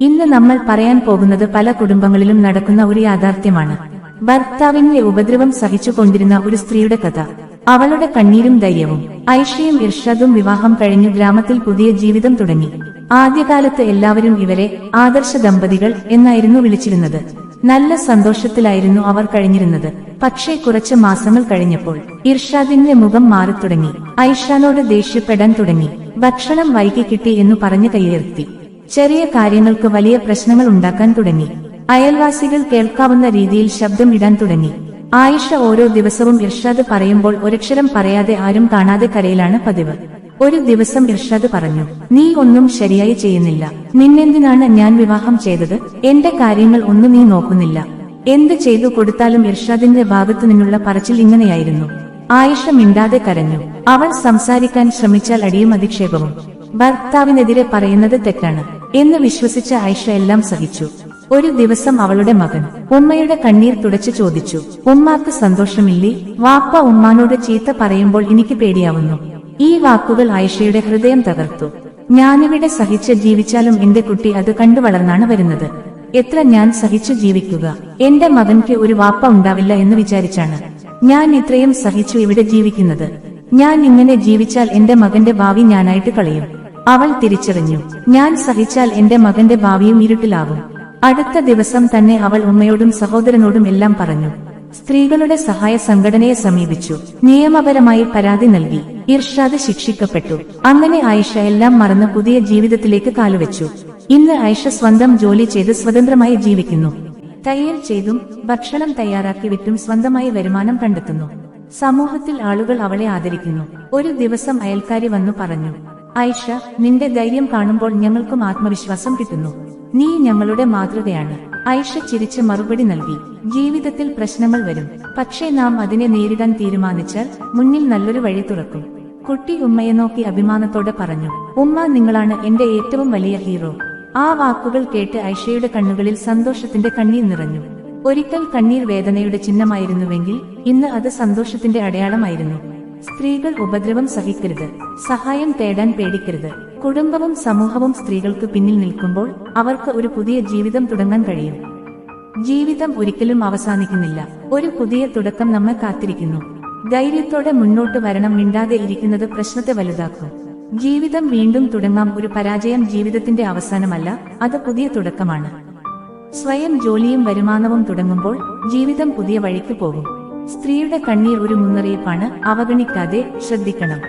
ഇന്ന് നമ്മൾ പറയാൻ പോകുന്നത് പല കുടുംബങ്ങളിലും നടക്കുന്ന ഒരു യാഥാർത്ഥ്യമാണ്. ഭർത്താവിന്റെ ഉപദ്രവം സഹിച്ചുകൊണ്ടിരുന്ന ഒരു സ്ത്രീയുടെ കഥ. അവളുടെ കണ്ണീരും ധൈര്യവും ഐഷയും ഇർഷദും വിവാഹം കഴിഞ്ഞു ഗ്രാമത്തിൽ പുതിയ ജീവിതം തുടങ്ങി. ആദ്യകാലത്ത് എല്ലാവരും ഇവരെ ആദർശ ദമ്പതികൾ എന്നായിരുന്നു വിളിച്ചിരുന്നത്. നല്ല സന്തോഷത്തിലായിരുന്നു അവർ കഴിഞ്ഞിരുന്നത്. പക്ഷേ കുറച്ച് മാസങ്ങൾ കഴിഞ്ഞപ്പോൾ ഇർഷാദിന്റെ മുഖം മാറിത്തുടങ്ങി. ഐഷാനോട് ദേഷ്യപ്പെടാൻ തുടങ്ങി. ഭക്ഷണം വൈകി കിട്ടി എന്നു പറഞ്ഞു കൈയുയർത്തി ചെറിയ കാര്യങ്ങൾക്ക് വലിയ പ്രശ്നങ്ങൾ ഉണ്ടാക്കാൻ തുടങ്ങി. അയൽവാസികൾ കേൾക്കാവുന്ന രീതിയിൽ ശബ്ദം ഇടാൻ തുടങ്ങി. ആയിഷ ഓരോ ദിവസവും ഇർഷാദ് പറയുമ്പോൾ ഒരക്ഷരം പറയാതെ ആരും കാണാതെ കരയിലാണ് പതിവ്. ഒരു ദിവസം ഇർഷാദ് പറഞ്ഞു നീ ഒന്നും ശരിയായി ചെയ്യുന്നില്ല. നിന്നെന്തിനാണ് ഞാൻ വിവാഹം ചെയ്തത്? എന്റെ കാര്യങ്ങൾ ഒന്നും നീ നോക്കുന്നില്ല. എന്ത് ചെയ്തു കൊടുത്താലും ഇർഷാദിന്റെ ഭാഗത്തു നിന്നുള്ള പറച്ചിൽ ഇങ്ങനെയായിരുന്നു. ആയിഷ മിണ്ടാതെ കരഞ്ഞു. അവൾ സംസാരിക്കാൻ ശ്രമിച്ചാൽ അടിയും അധിക്ഷേപവും. ഭർത്താവിനെതിരെ പറയുന്നത് തെറ്റാണ്. എന്ന് വിശ്വസിച്ച ആയിഷ എല്ലാം സഹിച്ചു. ഒരു ദിവസം അവളുടെ മകൻ ഉമ്മയുടെ കണ്ണീർ തുടച്ചു ചോദിച്ചു ഉമ്മാക്ക് സന്തോഷമില്ലേ? വാപ്പ ഉമ്മാനോട് ചീത്ത പറയുമ്പോൾ എനിക്ക് പേടിയാവുന്നു. ഈ വാക്കുകൾ ആയിഷയുടെ ഹൃദയം തകർത്തു. ഞാനിവിടെ സഹിച്ച് ജീവിച്ചാലും എന്റെ കുട്ടി അത് കണ്ടു വളർന്നാണ് വരുന്നത്. എത്ര ഞാൻ സഹിച്ചു ജീവിക്കുക? എന്റെ മകൻക്ക് ഒരു വാപ്പ ഉണ്ടാവില്ല എന്ന് വിചാരിച്ചാണ് ഞാൻ ഇത്രയും സഹിച്ചു ഇവിടെ ജീവിക്കുന്നത്. ഞാൻ ഇങ്ങനെ ജീവിച്ചാൽ എന്റെ മകന്റെ ഭാവി ഞാനായിട്ട് കളയും. അവൾ തിരിച്ചറിഞ്ഞു ഞാൻ സഹിച്ചാൽ എന്റെ മകന്റെ ഭാവിയും ഇരുട്ടിലാകും അടുത്ത ദിവസം തന്നെ അവൾ ഉമ്മയോടും സഹോദരനോടും എല്ലാം പറഞ്ഞു. സ്ത്രീകളുടെ സഹായ സംഘടനയെ സമീപിച്ചു. നിയമപരമായി പരാതി നൽകി. ഇർഷാദ് ശിക്ഷിക്കപ്പെട്ടു. അങ്ങനെ ആയിഷ എല്ലാം മറന്ന് പുതിയ ജീവിതത്തിലേക്ക് കാലുവെച്ചു. ഇന്ന് ആയിഷ സ്വന്തം ജോലി ചെയ്ത് സ്വതന്ത്രമായി ജീവിക്കുന്നു. തയ്യൽ ചെയ്തും ഭക്ഷണം തയ്യാറാക്കി വിറ്റും സ്വന്തമായി വരുമാനം കണ്ടെത്തുന്നു. സമൂഹത്തിൽ ആളുകൾ അവളെ ആദരിക്കുന്നു. ഒരു ദിവസം അയൽക്കാരി വന്നു പറഞ്ഞു ഐഷ നിന്റെ ധൈര്യം കാണുമ്പോൾ ഞങ്ങൾക്കും ആത്മവിശ്വാസം കിട്ടുന്നു. നീ ഞങ്ങളുടെ മാതൃകയാണ്. ഐഷ ചിരിച്ച് മറുപടി നൽകി. ജീവിതത്തിൽ പ്രശ്നങ്ങൾ വരും. പക്ഷേ നാം അതിനെ നേരിടാൻ തീരുമാനിച്ചാൽ മുന്നിൽ നല്ലൊരു വഴി തുറക്കും. കുട്ടി ഉമ്മയെ നോക്കി അഭിമാനത്തോടെ പറഞ്ഞു ഉമ്മ നിങ്ങളാണ് എന്റെ ഏറ്റവും വലിയ ഹീറോ. ആ വാക്കുകൾ കേട്ട് ഐഷയുടെ കണ്ണുകളിൽ സന്തോഷത്തിന്റെ കണ്ണീർ നിറഞ്ഞു. ഒരിക്കൽ കണ്ണീർ വേദനയുടെ ചിഹ്നമായിരുന്നുവെങ്കിൽ ഇന്ന് അത് സന്തോഷത്തിന്റെ അടയാളമായിരുന്നു. സ്ത്രീകൾ ഉപദ്രവം സഹിക്കരുത് സഹായം തേടാൻ പേടിക്കരുത്. കുടുംബവും സമൂഹവും സ്ത്രീകൾക്ക് പിന്നിൽ നിൽക്കുമ്പോൾ അവർക്ക് ഒരു പുതിയ ജീവിതം തുടങ്ങാൻ കഴിയും. ജീവിതം ഒരിക്കലും അവസാനിക്കുന്നില്ല. ഒരു പുതിയ തുടക്കം നമ്മെ കാത്തിരിക്കുന്നു. ധൈര്യത്തോടെ മുന്നോട്ട് വരണം മിണ്ടാതെ ഇരിക്കുന്നത് പ്രശ്നത്തെ വലുതാക്കും. ജീവിതം വീണ്ടും തുടങ്ങാം ഒരു പരാജയം ജീവിതത്തിന്റെ അവസാനമല്ല അത് പുതിയ തുടക്കമാണ്. സ്വയം ജോലിയും വരുമാനവും തുടങ്ങുമ്പോൾ ജീവിതം പുതിയ വഴിക്ക് പോകും. സ്ത്രീയുടെ കണ്ണീർ ഒരു മുന്നറിയിപ്പാണ് അവഗണിക്കാതെ ശ്രദ്ധിക്കണം